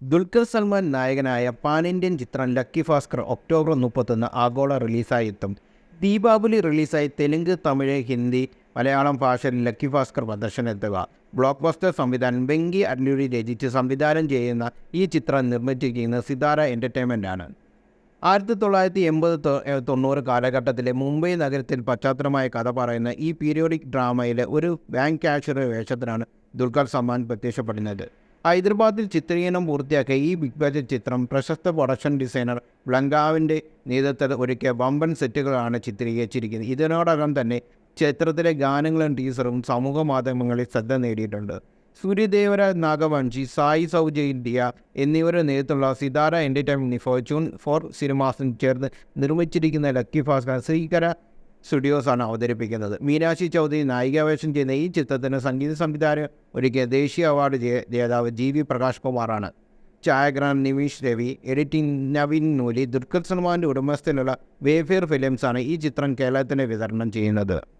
ദുൽഖർ സൽമാൻ നായകനായ pan Indian ചിത്രം lucky Bhaskar October മുപ്പത്തൊന്ന് ആഗോള റിലീസായി എത്തും ദീപാവലി റിലീസായി തെലുങ്ക് തമിഴ് ഹിന്ദി മലയാളം ഭാഷയിൽ ലക്കി ഭാസ്കർ പ്രദർശനമെത്തുക. ബ്ലോക്ക് ബസ്റ്റർ സംവിധാനം വെങ്കി അല്ലൂരി രചിച്ച് സംവിധാനം ചെയ്യുന്ന ഈ ചിത്രം നിർമ്മിച്ചിരിക്കുന്നത് സിതാര എന്റർടൈൻമെന്റ് ആണ് ആയിരത്തി തൊള്ളായിരത്തി എൺപത് തൊണ്ണൂറ് കാലഘട്ടത്തിലെ മുംബൈ നഗരത്തിൽ പശ്ചാത്തലമായ കഥ പറയുന്ന ഈ പീരിയോഡിക് ഡ്രാമയിലെ ഒരു ബാങ്ക് ക്യാഷ്യർ വേഷത്തിനാണ് ദുൽഖർ സൽമാൻ പ്രത്യക്ഷപ്പെടുന്നത്. ഹൈദരാബാദിൽ ചിത്രീകരണം പൂർത്തിയാക്കിയ ഈ ബിഗ് ബജറ്റ് ചിത്രം പ്രശസ്ത പ്രൊഡക്ഷൻ ഡിസൈനർ ബ്ലങ്കാവിന്റെ നേതൃത്വത്തിൽ ഒരുക്കിയ വമ്പൻ സെറ്റുകളാണ് ചിത്രീകരിച്ചിരിക്കുന്നത്. ഇതിനോടകം തന്നെ ചിത്രത്തിലെ ഗാനങ്ങളും ടീസറും സമൂഹ മാധ്യമങ്ങളിൽ ശ്രദ്ധ നേടിയിട്ടുണ്ട്. സൂര്യദേവരാജ് നാഗവംശി സായി സൗജ ഇന്ത്യ എന്നിവരുടെ നേതൃത്വമുള്ള സിതാര എന്റർടൈൻമെന്റ് ഫോർച്യൂൺ ഫോർ സിനിമാസും ചേർന്ന് നിർമ്മിച്ചിരിക്കുന്ന ലക്കി ഭാസ്കർ ശ്രീകര സ്റ്റുഡിയോസാണ് അവതരിപ്പിക്കുന്നത്. മീനാക്ഷി ചൗധരി നായികാവേഷം ചെയ്യുന്ന ഈ ചിത്രത്തിന് സംഗീത സംവിധാനം ഒരുക്കിയ ദേശീയ അവാർഡ് ജേതാവ് ജി വി പ്രകാശ് കുമാറാണ്. ഛായാഗ്രഹണം നിമീഷ് രവി എഡിറ്റിംഗ് നവീൻ നൂലി ദുൽഖർ സൽമാന്റെ ഉടമസ്ഥയിലുള്ള വേഫെയർ ഫിലിംസാണ് ഈ ചിത്രം കേരളത്തിന് വിതരണം ചെയ്യുന്നത്.